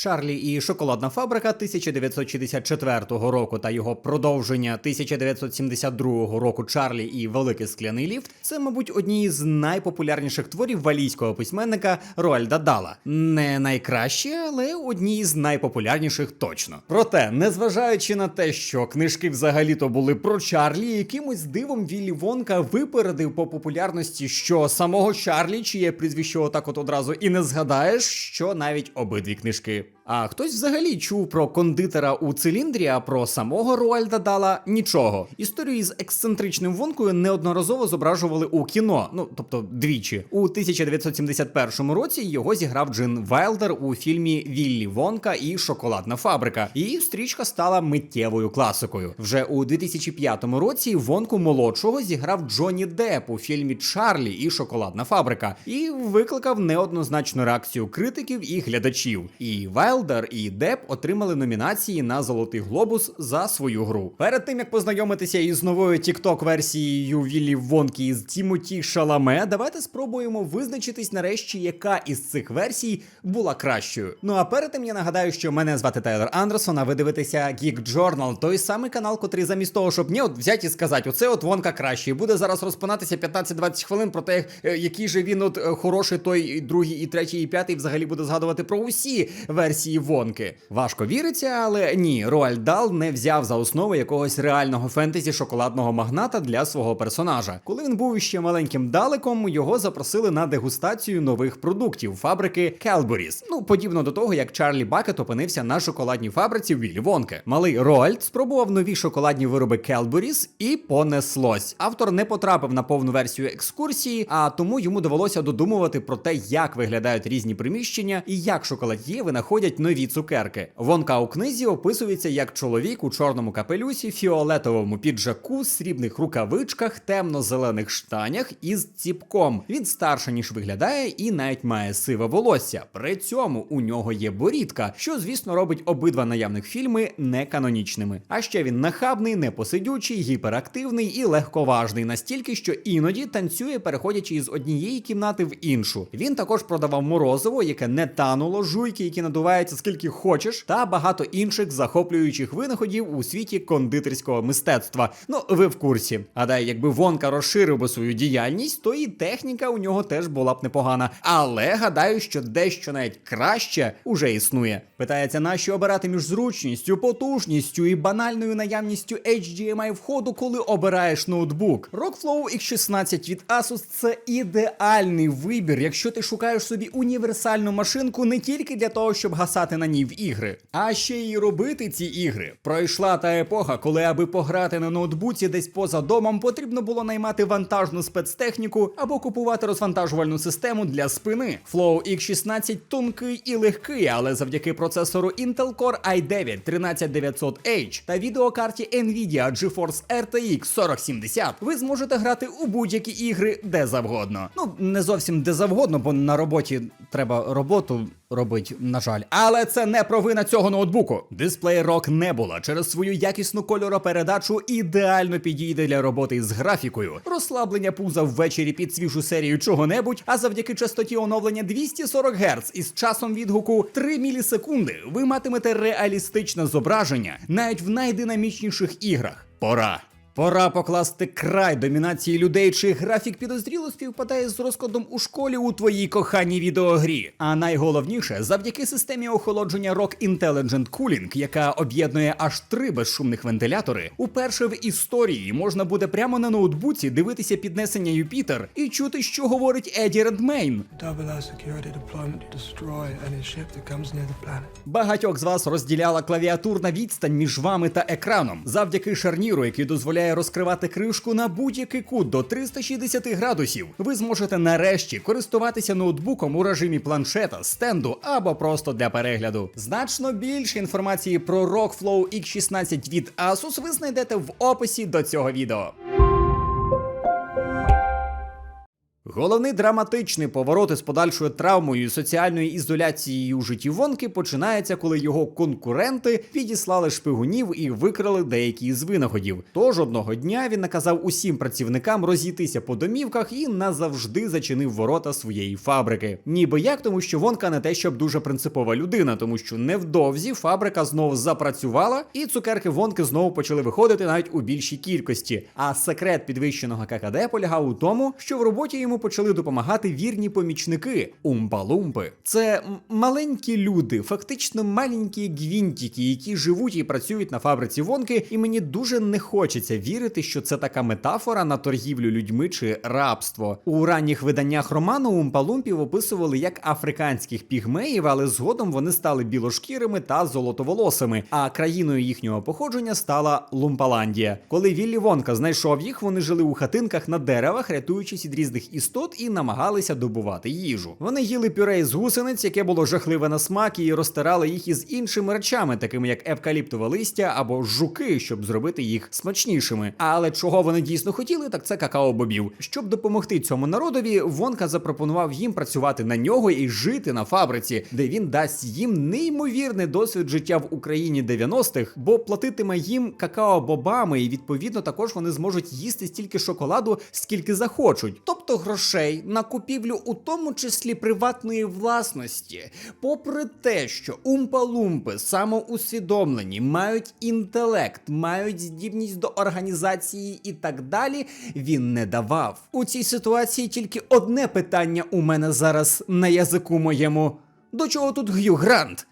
Чарлі і шоколадна фабрика 1964 року та його продовження 1972 року Чарлі і Великий скляний ліфт це, мабуть, одні з найпопулярніших творів валійського письменника Роальда Дала. Не найкращі, але одні з найпопулярніших точно. Проте, незважаючи на те, що книжки взагалі-то були про Чарлі, якимось дивом Віллі Вонка випередив по популярності, що самого Чарлі, чиє прізвище отак от одразу і не згадаєш, що навіть обидві книжки. week. А хтось взагалі чув про кондитера у циліндрі, а про самого Роальда Дала нічого. Історію із ексцентричним вонкою неодноразово зображували у кіно, ну тобто двічі. У 1971 році його зіграв Джин Вайлдер у фільмі Віллі Вонка і Шоколадна фабрика. І стрічка стала миттєвою класикою. Вже у 2005 році Вонку молодшого зіграв Джонні Депп у фільмі Чарлі і Шоколадна фабрика і викликав неоднозначну реакцію критиків і глядачів. І Вайлдер і Депп отримали номінації на Золотий глобус за свою гру. Перед тим як познайомитися із новою TikTok версією Віллі Вонки із Тімоті Шаламе, давайте спробуємо визначитись нарешті, яка із цих версій була кращою. Ну а перед тим я нагадаю, що мене звати Тайлер Андерсон, а ви дивитеся Geek Journal, той самий канал, котрий замість того, щоб мені от взяти і сказати, оце от Вонка кращий. Буде зараз розпинатися 15-20 хвилин про те, е, який же він от е, хороший, той другий, і третій, і п'ятий взагалі буде згадувати про усі версії Вонки. Важко віриться, але ні, Роальд Дал не взяв за основу якогось реального фентезі шоколадного магната для свого персонажа. Коли він був ще маленьким далеком, його запросили на дегустацію нових продуктів фабрики Келборіс. Ну, подібно до того, як Чарлі Бакет опинився на шоколадній фабриці Віллі Вонки. Малий Роальд спробував нові шоколадні вироби Келборіс і понеслось. Автор не потрапив на повну версію екскурсії, а тому йому довелося додумувати про те, як виглядають різні приміщення і як шоколад'є винаходять нові цукерки. Вонка у книзі описується як чоловік у чорному капелюсі, фіолетовому піджаку, срібних рукавичках, темно-зелених штанях із ціпком. Він старше ніж виглядає, і навіть має сиве волосся. При цьому у нього є борідка, що звісно робить обидва наявних фільми неканонічними. А ще він нахабний, непосидючий, гіперактивний і легковажний, настільки, що іноді танцює, переходячи із однієї кімнати в іншу. Він також продавав морозиво, яке не тануло, жуйки, які надуваються скільки хочеш, та багато інших захоплюючих винаходів у світі кондитерського мистецтва. Ну, ви в курсі. Гадаю, якби Вонка розширив би свою діяльність, то і техніка у нього теж була б непогана. Але гадаю, що дещо навіть краще уже існує. Питається, нащо обирати між зручністю, потужністю і банальною наявністю HDMI входу, коли обираєш ноутбук. Rockflow X16 від Asus це ідеальний вибір, якщо ти шукаєш собі універсальну машинку не тільки для того, щоб гасати на ній в ігри, а ще й робити ці ігри. Пройшла та епоха, коли аби пограти на ноутбуці десь поза домом, потрібно було наймати вантажну спецтехніку або купувати розвантажувальну систему для спини. Flow X16 тонкий і легкий, але завдяки процесору Intel Core i9 13900H та відеокарті Nvidia GeForce RTX 4070 ви зможете грати у будь-які ігри де завгодно. Ну не зовсім де завгодно, бо на роботі треба роботу робить, на жаль. Але це не провина цього ноутбуку. Дисплей ROG Nebula через свою якісну кольоропередачу ідеально підійде для роботи із графікою. Розслаблення пуза ввечері під свіжу серію чого-небудь, а завдяки частоті оновлення 240 Гц із часом відгуку 3 мілісекунди ви матимете реалістичне зображення навіть в найдинамічніших іграх. Пора. Пора покласти край домінації людей, чий графік підозріло співпадає з розкладом у школі у твоїй коханій відеогрі. А найголовніше, завдяки системі охолодження Rock Intelligent Cooling, яка об'єднує аж три безшумних вентилятори, уперше в історії можна буде прямо на ноутбуці дивитися піднесення Юпітер і чути, що говорить Еді Редмейн. Багатьох з вас розділяла клавіатурна відстань між вами та екраном, завдяки шарніру, який дозволяє розкривати кришку на будь-який кут до 360 градусів. Ви зможете нарешті користуватися ноутбуком у режимі планшета, стенду або просто для перегляду. Значно більше інформації про Rockflow X16 від Asus ви знайдете в описі до цього відео. Головний драматичний поворот із подальшою травмою і соціальною ізоляцією у житті Вонки починається, коли його конкуренти підіслали шпигунів і викрали деякі з винаходів. Тож одного дня він наказав усім працівникам розійтися по домівках і назавжди зачинив ворота своєї фабрики. Ніби як тому, що Вонка не те, щоб дуже принципова людина, тому що невдовзі фабрика знову запрацювала, і цукерки Вонки знову почали виходити навіть у більшій кількості. А секрет підвищеного ККД полягав у тому, що в роботі йому почали допомагати вірні помічники умпалумпи. Це маленькі люди, фактично маленькі гвінтики, які живуть і працюють на фабриці Вонки, і мені дуже не хочеться вірити, що це така метафора на торгівлю людьми чи рабство. У ранніх виданнях роману умпалумпів описували як африканських пігмеїв, але згодом вони стали білошкірими та золотоволосими. А країною їхнього походження стала Лумпаландія. Коли Віллі Вонка знайшов їх, вони жили у хатинках на деревах, рятуючись від різних істот і намагалися добувати їжу. Вони їли пюре із гусениць, яке було жахливе на смак, і розтирали їх із іншими речами, такими як евкаліптове листя або жуки, щоб зробити їх смачнішими. Але чого вони дійсно хотіли, так це какао-бобів. Щоб допомогти цьому народові, Вонка запропонував їм працювати на нього і жити на фабриці, де він дасть їм неймовірний досвід життя в Україні 90-х, бо платитиме їм какао-бобами, і відповідно також вони зможуть їсти стільки шоколаду, скільки захочуть, тобто грошей на купівлю, у тому числі приватної власності. Попри те, що умпалумпи самоусвідомлені, мають інтелект, мають здібність до організації і так далі, він не давав. У цій ситуації тільки одне питання у мене зараз на язику моєму. До чого тут Г'ю Грант?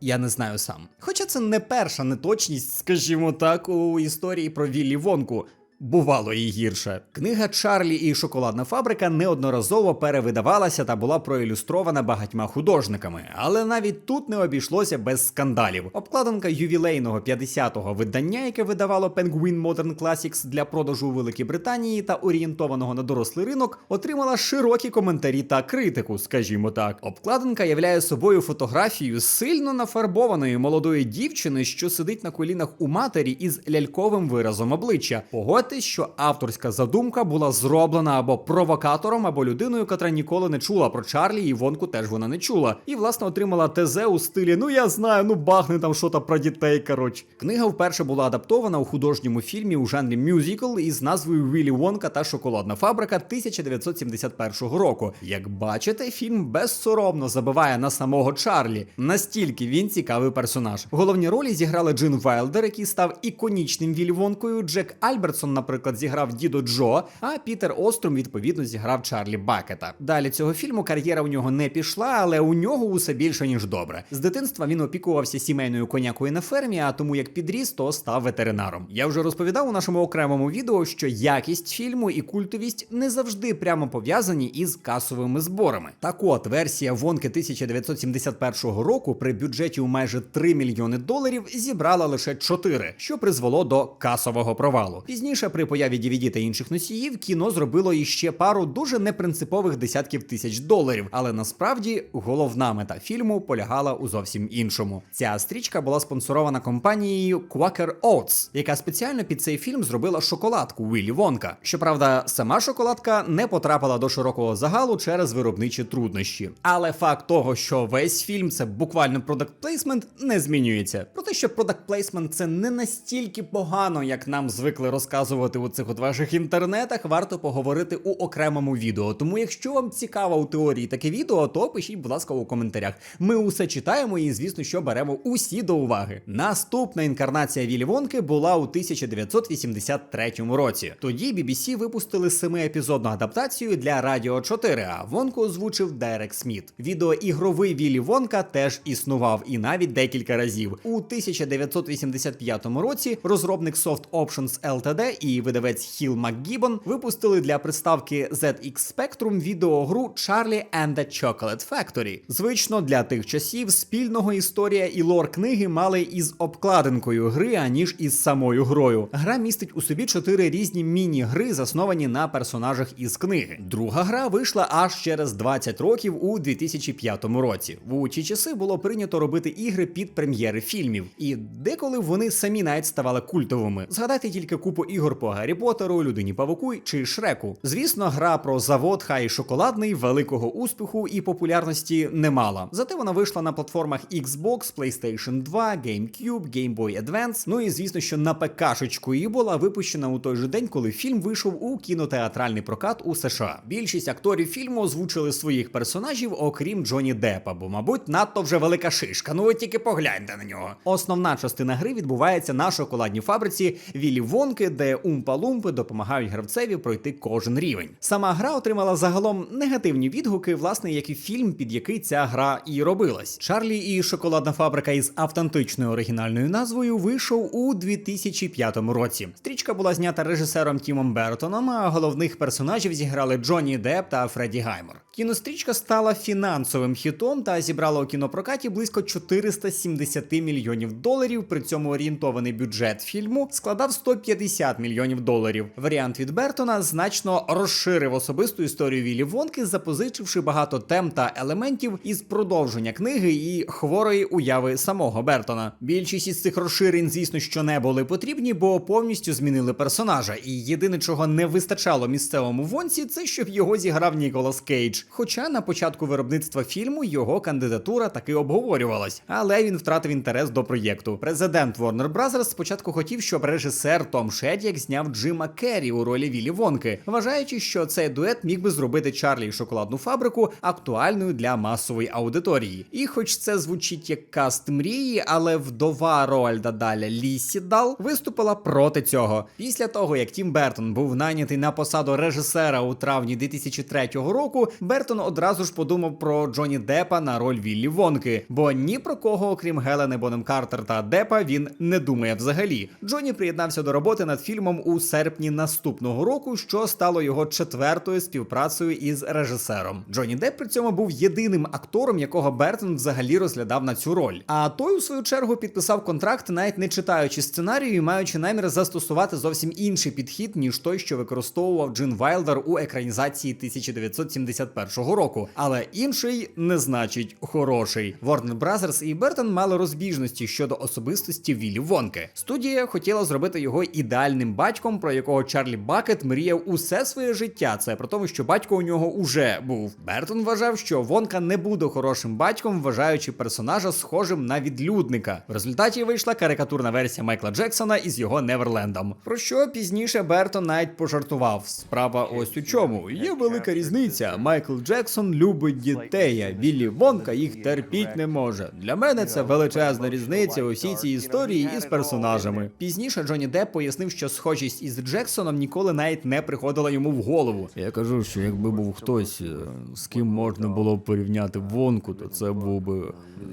Я не знаю сам. Хоча це не перша неточність, скажімо так, у історії про Віллі Вонку. Бувало і гірше. Книга Чарлі і шоколадна фабрика неодноразово перевидавалася та була проілюстрована багатьма художниками, але навіть тут не обійшлося без скандалів. Обкладинка ювілейного 50-го видання, яке видавало Penguin Modern Classics для продажу у Великій Британії та орієнтованого на дорослий ринок, отримала широкі коментарі та критику, скажімо так. Обкладинка являє собою фотографію сильно нафарбованої молодої дівчини, що сидить на колінах у матері із ляльковим виразом обличчя. Погодьтесь, що авторська задумка була зроблена або провокатором, або людиною, котра ніколи не чула про Чарлі, і Вонку теж вона не чула. І власне отримала ТЗ у стилі: Ну я знаю, ну бахне там що то про дітей. Коротше, книга вперше була адаптована у художньому фільмі у жанрі мюзикл із назвою Віллі Вонка та шоколадна фабрика 1971 року. Як бачите, фільм безсоромно забиває на самого Чарлі. Настільки він цікавий персонаж. Головні ролі зіграли Джин Вайлдер, який став іконічним Віллі Вонкою. Джек Альбертсон, наприклад, зіграв дідо Джо, а Пітер Острум відповідно зіграв Чарлі Бакета. Далі цього фільму кар'єра у нього не пішла, але у нього усе більше ніж добре. З дитинства він опікувався сімейною конякою на фермі, а тому як підріс, то став ветеринаром. Я вже розповідав у нашому окремому відео, що якість фільму і культовість не завжди прямо пов'язані із касовими зборами. Так от версія Вонки 1971 року при бюджеті у майже 3 мільйони доларів зібрала лише 4, що призвело до касового провалу. Пізніше, при появі DVD та інших носіїв, кіно зробило іще пару дуже непринципових десятків тисяч доларів. Але насправді головна мета фільму полягала у зовсім іншому. Ця стрічка була спонсорована компанією Quaker Oats, яка спеціально під цей фільм зробила шоколадку Віллі Вонка. Щоправда, сама шоколадка не потрапила до широкого загалу через виробничі труднощі. Але факт того, що весь фільм це буквально продакт плейсмент, не змінюється. Про те, що продакт плейсмент це не настільки погано, як нам звикли розказувати у цих от ваших інтернетах, варто поговорити у окремому відео. Тому, якщо вам цікаво у теорії таке відео, то пишіть, будь ласка, у коментарях. Ми усе читаємо і, звісно, що беремо усі до уваги. Наступна інкарнація Віллі Вонки була у 1983 році. Тоді BBC випустили семиепізодну адаптацію для Радіо 4, а Вонку озвучив Дерек Сміт. Відеоігровий Віллі Вонка теж існував і навіть декілька разів. У 1985 році розробник Soft Options Ltd і видавець Хіл МакГібон випустили для приставки ZX Spectrum відеогру Charlie and the Chocolate Factory. Звично для тих часів спільного історія і лор книги мали із обкладинкою гри, аніж із самою грою. Гра містить у собі чотири різні міні-гри, засновані на персонажах із книги. Друга гра вийшла аж через 20 років у 2005 році. В ті часи було прийнято робити ігри під прем'єри фільмів, і деколи вони самі навіть ставали культовими. Згадайте тільки купу ігор ігор по Гаррі Поттеру, Людині Павуку чи Шреку. Звісно, гра про завод хай шоколадний великого успіху і популярності не мала. Зате вона вийшла на платформах Xbox, PlayStation 2, GameCube, Game Boy Advance. Ну і звісно, що на ПК-шечку і була випущена у той же день, коли фільм вийшов у кінотеатральний прокат у США. Більшість акторів фільму озвучили своїх персонажів, окрім Джоні Деппа, бо, мабуть, надто вже велика шишка. Ну ви тільки погляньте на нього. Основна частина гри відбувається на шоколадній фабриці Віллі Вонки, де умпа-лумпи допомагають гравцеві пройти кожен рівень. Сама гра отримала загалом негативні відгуки, власне, як і фільм, під який ця гра і робилась. Чарлі і шоколадна фабрика із автентичною оригінальною назвою вийшов у 2005 році. Стрічка була знята режисером Тімом Бертоном, а головних персонажів зіграли Джонні Депп та Фредді Гаймор. Кінострічка стала фінансовим хітом та зібрала у кінопрокаті близько 470 мільйонів доларів. При цьому орієнтований бюджет фільму складав 150 мільйонів доларів. Варіант від Бертона значно розширив особисту історію Віллі Вонки, запозичивши багато тем та елементів із продовження книги і хворої уяви самого Бертона. Більшість із цих розширень, звісно, що не були потрібні, бо повністю змінили персонажа. І єдине, чого не вистачало місцевому вонці, це щоб його зіграв Ніколас Кейдж. Хоча на початку виробництва фільму його кандидатура таки обговорювалась, але він втратив інтерес до проєкту. Президент Warner Bros. спочатку хотів, щоб режисер Том Шедяк зняв Джима Керрі у ролі Віллі Вонки, вважаючи, що цей дует міг би зробити Чарлі і шоколадну фабрику актуальною для масової аудиторії. І хоч це звучить як каст мрії, але вдова Роальда Даля Лісі Дал виступила проти цього. Після того, як Тім Бертон був найнятий на посаду режисера у травні 2003 року, Бертон одразу ж подумав про Джонні Деппа на роль Віллі Вонки, бо ні про кого, окрім Гелени Бонем Картер та Деппа, він не думає взагалі. Джонні приєднався до роботи над фільмом у серпні наступного року, що стало його четвертою співпрацею із режисером. Джонні Депп при цьому був єдиним актором, якого Бертон взагалі розглядав на цю роль. А той, у свою чергу, підписав контракт, навіть не читаючи сценарію і маючи намір застосувати зовсім інший підхід, ніж той, що використовував Джин Вайлдер у екранізації 1971 року. Але інший не значить хороший. Warner Bros. і Бертон мали розбіжності щодо особистості Віллі Вонки. Студія хотіла зробити його ідеальним батьком, про якого Чарлі Бакет мріяв усе своє життя. Це про тому, що батько у нього уже був. Бертон вважав, що Вонка не буде хорошим батьком, вважаючи персонажа схожим на відлюдника. В результаті вийшла карикатурна версія Майкла Джексона із його Неверлендом. Про що пізніше Бертон навіть пожартував. Справа ось у чому. Є велика різниця. Майкл Джексон любить дітей, а Віллі Вонка їх терпіть не може. Для мене це величезна різниця у всій цій історії із персонажами. Пізніше Джонні Депп пояснив, що схожість із Джексоном ніколи навіть не приходила йому в голову. Я кажу, що якби був хтось, е, з ким можна було б порівняти Вонку, то це був би е,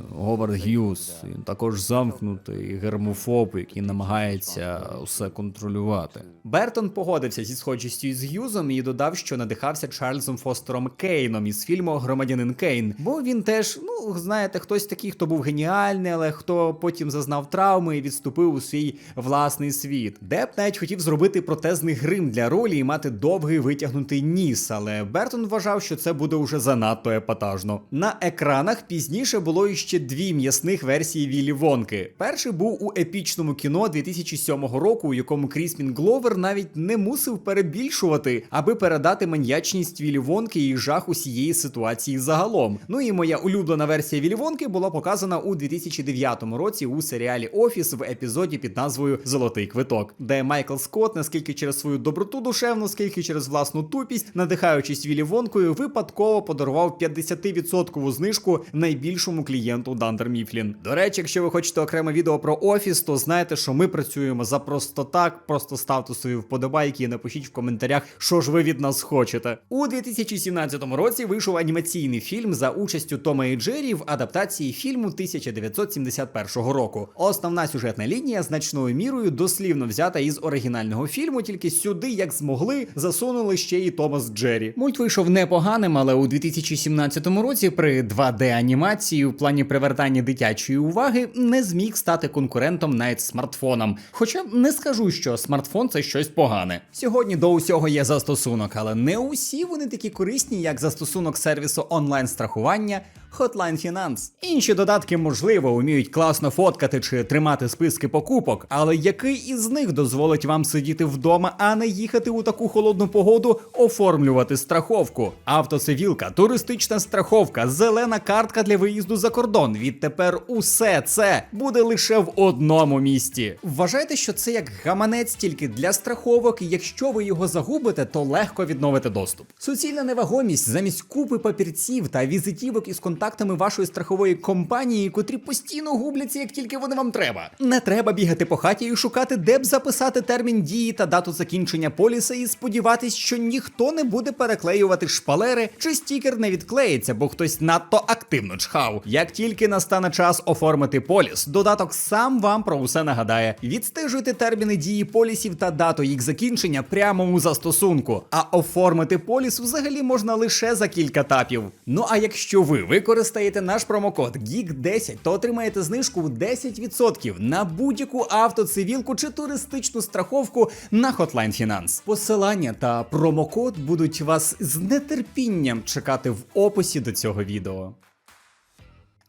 Говард Г'юз. Він також замкнутий гермофоб, який намагається все контролювати. Бертон погодився зі схожістю із Г'юзом і додав, що надихався Чарльзом Фостером Кейном із фільму Громадянин Кейн. Бо він теж, ну знаєте, хтось такий, хто був геніальний, але хто потім зазнав травми і відступив у свій власний світ. Деп навіть хотів зробити протезний грим для ролі і мати довгий витягнутий ніс, але Бертон вважав, що це буде уже занадто епатажно. На екранах пізніше було іще дві м'ясних версії Віллі Вонки. Перший був у епічному кіно 2007 року, у якому Крісмін Гловер навіть не мусив перебільшувати, аби передати маньячність Віллі Вонки і жах усієї ситуації загалом. Ну і моя улюблена версія Віллі Вонки була показана у 2009 році у серіалі Офіс в епізоді під назвою Золотий квиток, де Майкл Скотт, наскільки через свою доброту душевну, скільки через власну тупість, надихаючись Віллі Вонкою, випадково подарував 50% знижку найбільшому клієнту Дандер Міфлін. До речі, якщо ви хочете окреме відео про офіс, то знайте, що ми працюємо за просто так. Просто ставте свої вподобайки і напишіть в коментарях, що ж ви від нас хочете. У 2017 році вийшов анімаційний фільм за участю Тома і Джері в адаптації фільму 1971 року. Основна сюжетна лінія значною мірою дослівно взята із оригінального фільму, тільки сюди, як змогли, засунули ще й Томас Джері. Мульт вийшов непоганим, але у 2017 році при 2D-анімації в плані привертання дитячої уваги не зміг стати конкурентом навіть смартфонам. Хоча не скажу, що смартфон це щось погане. Сьогодні до усього є застосунок, але не усі вони такі корисні, як застосунок сервісу онлайн страхування Hotline Finance. Інші додатки, можливо, вміють класно фоткати чи тримати списки покупок, але який із них дозволить вам сидіти вдома, а не їхати у таку холодну погоду, оформлювати страховку? Автоцивілка, туристична страховка, зелена картка для виїзду за кордон. Відтепер усе це буде лише в одному місті. Вважайте, що це як гаманець тільки для страховок, і якщо ви його загубите, то легко відновити доступ. Суцільна невагомість замість купи папірців та візитівок із контактами вашої страхової компанії, котрі постійно губляться, як тільки вони вам треба. Не треба бігати по хаті і шукати, де б записати термін дії та дату закінчення поліса, і сподіватись, що ніхто не буде переклеювати шпалери, чи стікер не відклеїться, бо хтось надто активно чхав. Як тільки настане час оформити поліс, додаток сам вам про усе нагадає. Відстежуйте терміни дії полісів та дату їх закінчення прямо у застосунку. А оформити поліс взагалі можна лише за кілька тапів. Ну а якщо ви використаєте наш промокод GEEK10, то отримаєте знижку в 10% на будь-яку автоцивілку чи туристичну страховку на Hotline Finance. Посилання та промокод будуть вас з нетерпінням чекати в описі до цього відео.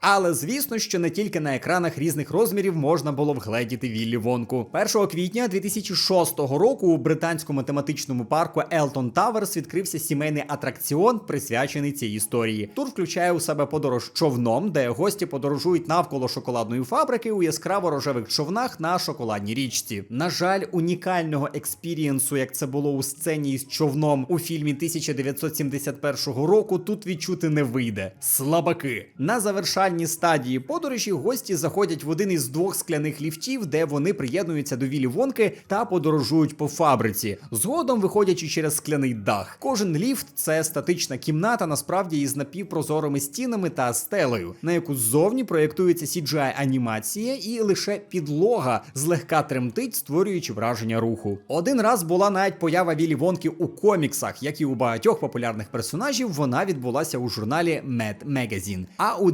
Але звісно, що не тільки на екранах різних розмірів можна було вгледіти Віллі Вонку. 1 квітня 2006 року у британському тематичному парку Елтон Таверс відкрився сімейний атракціон, присвячений цій історії. Тур включає у себе подорож човном, де гості подорожують навколо шоколадної фабрики у яскраво рожевих човнах на шоколадній річці. На жаль, унікального експірієнсу, як це було у сцені із човном у фільмі 1971 року, тут відчути не вийде. Слабаки на завершальній стадії подорожі гості заходять в один із двох скляних ліфтів, де вони приєднуються до Вілі Вонки та подорожують по фабриці, згодом виходячи через скляний дах. Кожен ліфт це статична кімната, насправді із напівпрозорими стінами та стелею, на яку ззовні проєктується CGI анімація, і лише підлога злегка тремтить, створюючи враження руху. Один раз була навіть поява Вілі Вонки у коміксах, як і у багатьох популярних персонажів, вона відбулася у журналі Mad Magazine. А у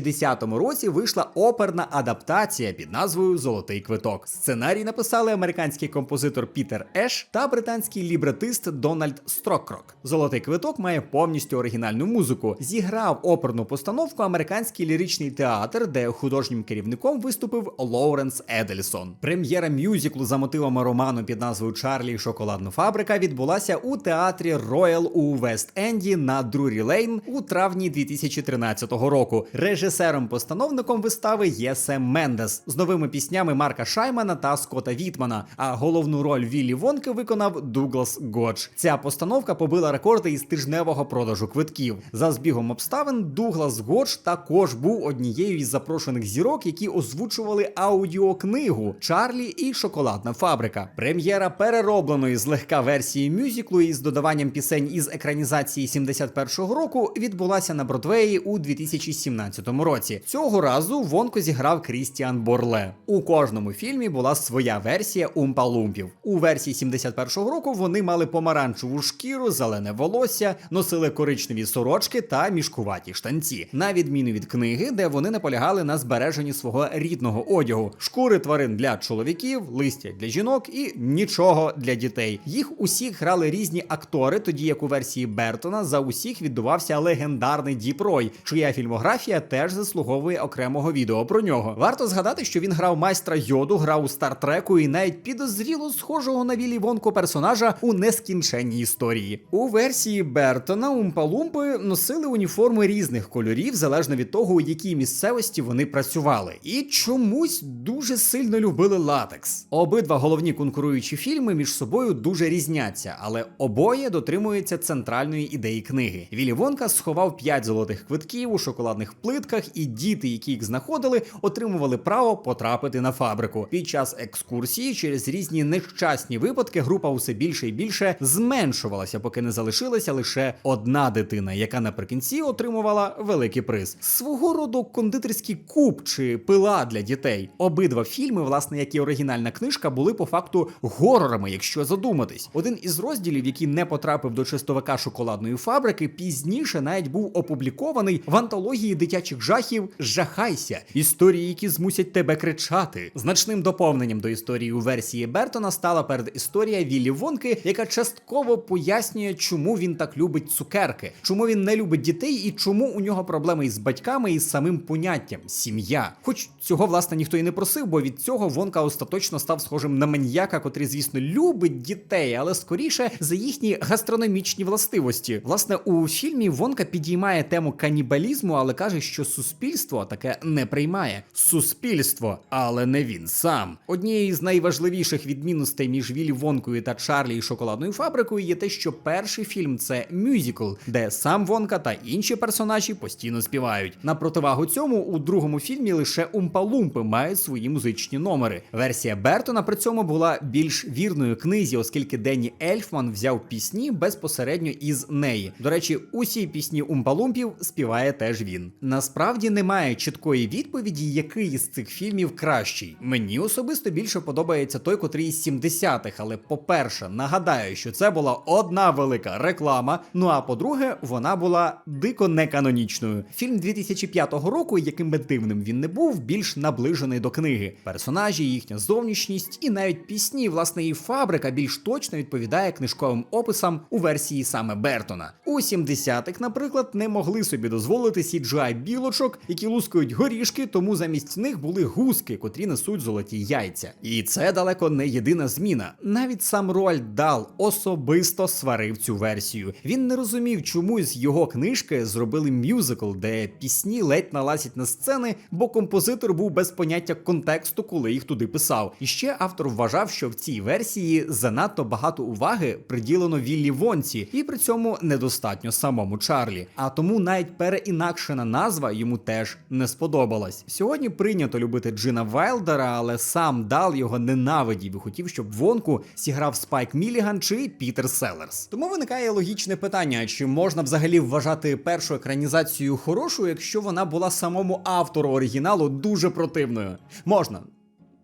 2010 році вийшла оперна адаптація під назвою Золотий квиток. Сценарій написали американський композитор Пітер Еш та британський лібретист Дональд Строкрок. Золотий квиток має повністю оригінальну музику. Зіграв оперну постановку американський ліричний театр, де художнім керівником виступив Лоуренс Едельсон. Прем'єра мюзиклу за мотивами роману під назвою Чарлі і Шоколадна фабрика відбулася у театрі Роял у Вест-Енді на Друрі Лейн у травні 2013 року. Режисером-постановником вистави є Сем Мендес з новими піснями Марка Шаймана та Скотта Вітмана. А головну роль Віллі Вонки виконав Дуглас Годж. Ця постановка побила рекорди із тижневого продажу квитків. За збігом обставин Дуглас Годж також був однією із запрошених зірок, які озвучували аудіокнигу Чарлі і Шоколадна фабрика. Прем'єра переробленої злегка версії мюзиклу із додаванням пісень із екранізації 71-го року відбулася на Бродвеї у 2017 році. Цього разу Вонко зіграв Крістіан Борле. У кожному фільмі була своя версія Умпа-Лумпів. У версії 71-го року вони мали помаранчеву шкіру, зелене волосся, носили коричневі сорочки та мішкуваті штанці, на відміну від книги, де вони наполягали на збереженні свого рідного одягу, шкури тварин для чоловіків, листя для жінок і нічого для дітей. Їх усіх грали різні актори, тоді як у версії Бертона за усіх віддувався легендарний Діп Рой, чия фільмографія теж заслуговує окремого відео про нього. Варто згадати, що він грав майстра йоду, грав у стартреку і навіть підозріло схожого на Віллі Вонку персонажа у нескінченній історії. У версії Бертона Умпалумпи носили уніформи різних кольорів, залежно від того, у якій місцевості вони працювали, і чомусь дуже сильно любили латекс. Обидва головні конкуруючі фільми між собою дуже різняться, але обоє дотримуються центральної ідеї книги. Віллі Вонка сховав 5 золотих квитків у шоколадних плитках, і діти, які їх знаходили, отримували право потрапити на фабрику. Під час екскурсії через різні нещасні випадки група усе більше і більше зменшувалася, поки не залишилася лише одна дитина, яка наприкінці отримувала великий приз. Свого роду кондитерський куб чи пила для дітей. Обидва фільми, власне, як і оригінальна книжка, були по факту горорами, якщо задуматись. Один із розділів, який не потрапив до чистовика шоколадної фабрики, пізніше навіть був опублікований в антології дитячих жахів, жахайся. Історії, які змусять тебе кричати. Значним доповненням до історії у версії Бертона стала передісторія Віллі Вонки, яка частково пояснює, чому він так любить цукерки, чому він не любить дітей і чому у нього проблеми із батьками і з самим поняттям сім'я. Хоч цього власне ніхто і не просив, бо від цього Вонка остаточно став схожим на маньяка, котрий, звісно, любить дітей, але скоріше за їхні гастрономічні властивості. Власне, у фільмі Вонка підіймає тему канібалізму, але каже, що суспільство таке не приймає. Суспільство, але не він сам. Однією з найважливіших відмінностей між Віллі Вонкою та Чарлі і шоколадною фабрикою є те, що перший фільм це мюзикл, де сам Вонка та інші персонажі постійно співають. На противагу цьому у другому фільмі лише Умпа-Лумпи мають свої музичні номери. Версія Бертона при цьому була більш вірною книзі, оскільки Денні Ельфман взяв пісні безпосередньо із неї. До речі, усі пісні Умпа-Лумпів співає теж він. Насправді немає чіткої відповіді, який із цих фільмів кращий. Мені особисто більше подобається той, котрий із 70-х, але по-перше, нагадаю, що це була одна велика реклама. Ну а по-друге, вона була дико неканонічною. Фільм 2005 року, яким би дивним він не був, більш наближений до книги. Персонажі, їхня зовнішність і навіть пісні, власне, і фабрика більш точно відповідає книжковим описам у версії саме Бертона. У 70-х, наприклад, не могли собі дозволити CGI білочок, які лускають горішки, тому замість них були гуски, котрі несуть золоті яйця. І це далеко не єдина зміна. Навіть сам Роальд Дал особисто сварив цю версію. Він не розумів, чому з його книжки зробили мюзикл, де пісні ледь налазять на сцени, бо композитор був без поняття контексту, коли їх туди писав. І ще автор вважав, що в цій версії занадто багато уваги приділено Віллі Вонці, і при цьому недостатньо самому Чарлі. А тому навіть переінакшена назва йому теж не сподобалась. Сьогодні прийнято любити Джина Вайлдера, але сам Дал його ненавидів і хотів, щоб Вонку зіграв Спайк Міліган чи Пітер Селерс. Тому виникає логічне питання: чи можна взагалі вважати першу екранізацію хорошою, якщо вона була самому автору оригіналу дуже противною? Можна.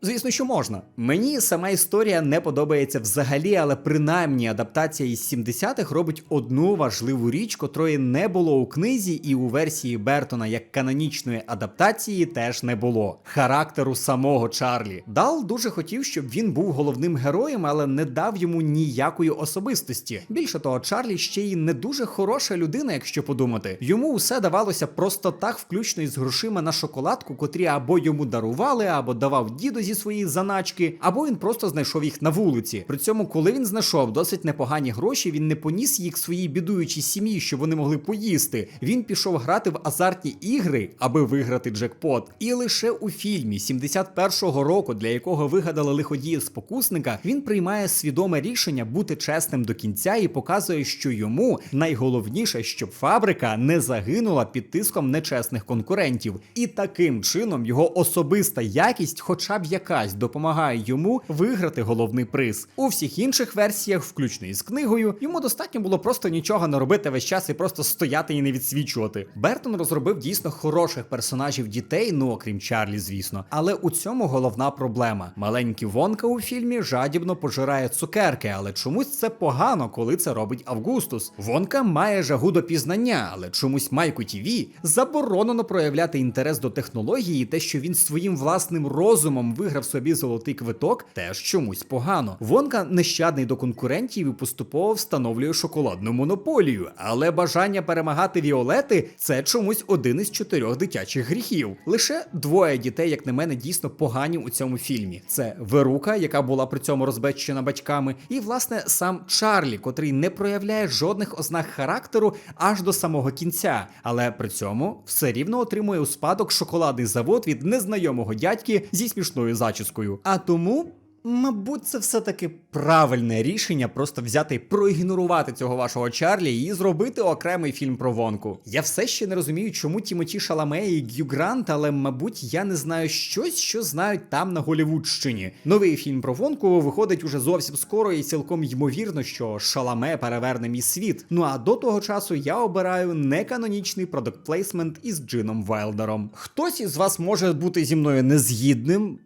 Звісно, що можна. Мені сама історія не подобається взагалі, але принаймні адаптація із 70-х робить одну важливу річ, котрої не було у книзі, і у версії Бертона як канонічної адаптації теж не було. Характеру самого Чарлі. Дал дуже хотів, щоб він був головним героєм, але не дав йому ніякої особистості. Більше того, Чарлі ще й не дуже хороша людина, якщо подумати. Йому усе давалося просто так, включно із грошима на шоколадку, котрі або йому дарували, або давав діду зі своєї заначки, або він просто знайшов їх на вулиці. При цьому, коли він знайшов досить непогані гроші, він не поніс їх своїй бідуючій сім'ї, щоб вони могли поїсти. Він пішов грати в азартні ігри, аби виграти джекпот. І лише у фільмі 71-го року, для якого вигадали лиходії спокусника, він приймає свідоме рішення бути чесним до кінця і показує, що йому найголовніше, щоб фабрика не загинула під тиском нечесних конкурентів. І таким чином його особиста якість, хоча б якась, допомагає йому виграти головний приз. У всіх інших версіях, включно із книгою, йому достатньо було просто нічого не робити весь час і просто стояти і не відсвічувати. Бертон розробив дійсно хороших персонажів дітей, ну окрім Чарлі, звісно. Але у цьому головна проблема. Маленький Вонка у фільмі жадібно пожирає цукерки, але чомусь це погано, коли це робить Августус. Вонка має жагу до пізнання, але чомусь Майку ТВ заборонено проявляти інтерес до технології, і те, що він своїм власним розумом виграв собі золотий квиток, теж чомусь погано. Вонка нещадний до конкурентів і поступово встановлює шоколадну монополію, але бажання перемагати Віолети це чомусь один із чотирьох дитячих гріхів. Лише двоє дітей, як на мене, дійсно погані у цьому фільмі. Це Верука, яка була при цьому розбещена батьками, і власне сам Чарлі, котрий не проявляє жодних ознак характеру аж до самого кінця, але при цьому все рівно отримує у спадок шоколадний завод від незнайомого дядьки зі смішною зачіскою. А тому. Мабуть, це все-таки правильне рішення просто взяти і проігнорувати цього вашого Чарлі і зробити окремий фільм про вонку. Я все ще не розумію, чому Тімоті Шаламе і Г'ю Грант, але, мабуть, я не знаю щось, що знають там на Голівудщині. Новий фільм про вонку виходить уже зовсім скоро, і цілком ймовірно, що шаламе переверне мій світ. Ну а до того часу я обираю неканонічний продукт плейсмент із Джином Вайлдером. Хтось із вас може бути зі мною незгідним,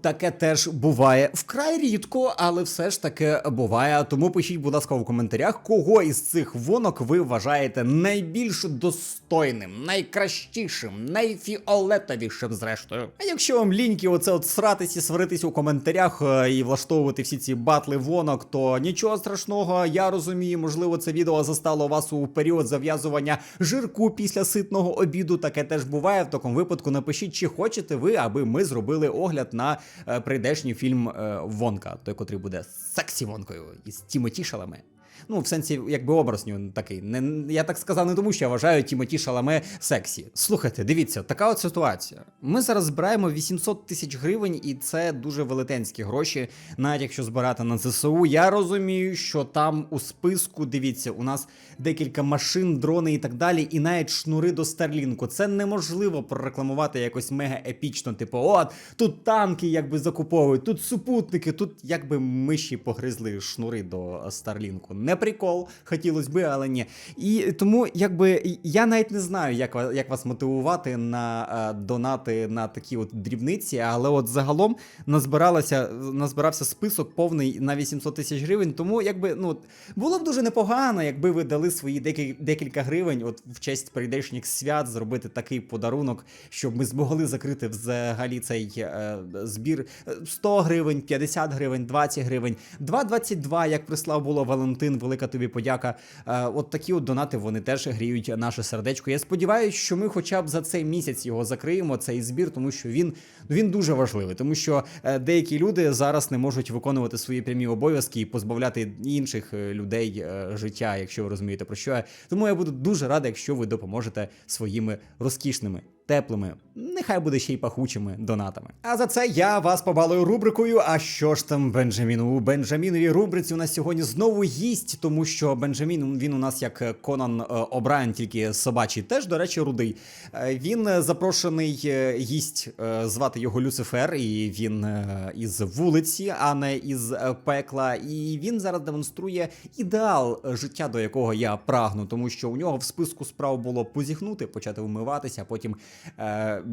таке теж буває вкрай рідко, але все ж таки буває. Тому пишіть, будь ласка, в коментарях, кого із цих вонок ви вважаєте найбільш достойним, найкращішим, найфіолетовішим, зрештою. А якщо вам ліньки, оце от сратись і сваритись у коментарях е, і влаштовувати всі ці батли вонок, то нічого страшного, я розумію, можливо, це відео застало вас у період зав'язування жирку після ситного обіду. Таке теж буває. В такому випадку напишіть, чи хочете ви, аби ми зробили огляд на е, прийдешній фільм е, Е, вонка, той котрий буде сексі Вонкою із Тімотішалами. Ну, в сенсі, якби образ нього такий. Не, Я так сказав, не тому що я вважаю Тімоті Шаламе сексі. Слухайте, дивіться, така от ситуація. Ми зараз збираємо 800 тисяч гривень, і це дуже велетенські гроші, навіть якщо збирати на ЗСУ. Я розумію, що там у списку, дивіться, у нас декілька машин, дрони і так далі, і навіть шнури до Старлінку. Це неможливо прорекламувати якось мега епічно, типу, от тут танки якби закуповують, тут супутники, тут якби миші погризли шнури до Старлінку не прикол, хотілося би, але ні. І тому, якби я навіть не знаю, як вас, як вас мотивувати на е, донати на такі от дрібниці. Але от загалом назбиралося, назбирався список повний на 800 тисяч гривень. Тому якби ну було б дуже непогано, якби ви дали свої декілька, декілька гривень, от в честь прийдешніх свят, зробити такий подарунок, щоб ми змогли закрити взагалі цей е, збір 100 гривень, 50 гривень, 20 гривень, 2,22, як прислав було Валентин велика тобі подяка. Е, от такі от донати вони теж гріють наше сердечко. Я сподіваюся, що ми, хоча б за цей місяць, його закриємо, цей збір, тому що він він дуже важливий, тому що е, деякі люди зараз не можуть виконувати свої прямі обов'язки і позбавляти інших е, людей життя, якщо ви розумієте про що. Тому я буду дуже радий, якщо ви допоможете своїми розкішними, теплими нехай буде ще й пахучими донатами. А за це я вас побалую рубрикою. А що ж там Бенджаміну? У Бенджаміновій рубриці у нас сьогодні знову їсть, тому що Бенджамін він у нас як Конан е, Обрайан, тільки собачий, теж, до речі, рудий. Е, він е, запрошений їсть звати його Люцифер, і він із вулиці, а не із пекла. І він зараз демонструє ідеал життя, до якого я прагну, тому що у нього в списку справ було позіхнути, почати вмиватися, а потім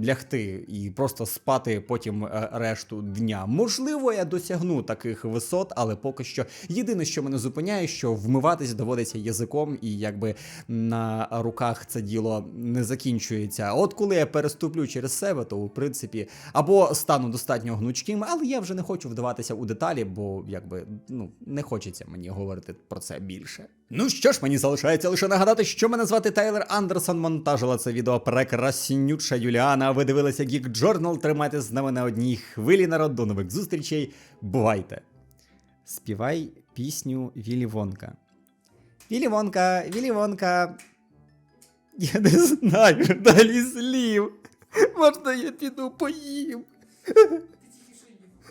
лягти і просто спати потім е, решту дня. Можливо, я досягну таких висот, але поки що єдине, що мене зупиняє, що вмиватись доводиться язиком, і якби на руках це діло не закінчується. От коли я переступлю через себе, то у принципі або стану достатньо гнучким, але я вже не хочу вдаватися у деталі, бо якби ну не хочеться мені говорити про це більше. Ну що ж, мені залишається лише нагадати, що мене звати Тайлер Андерсон. Монтажила це відео прекраснюча Юліан. Романа. Ви дивилися Geek Journal. Тримайте з нами на одній хвилі народ. До нових зустрічей. Бувайте! Співай пісню Вілі Вонка. Вілі Вонка, Вілі Вонка. Я не знаю далі слів. Можна я піду поїм.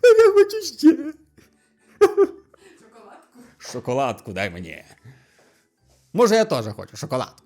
Я хочу ще. Шоколадку. Шоколадку дай мені. Може, я теж хочу шоколадку.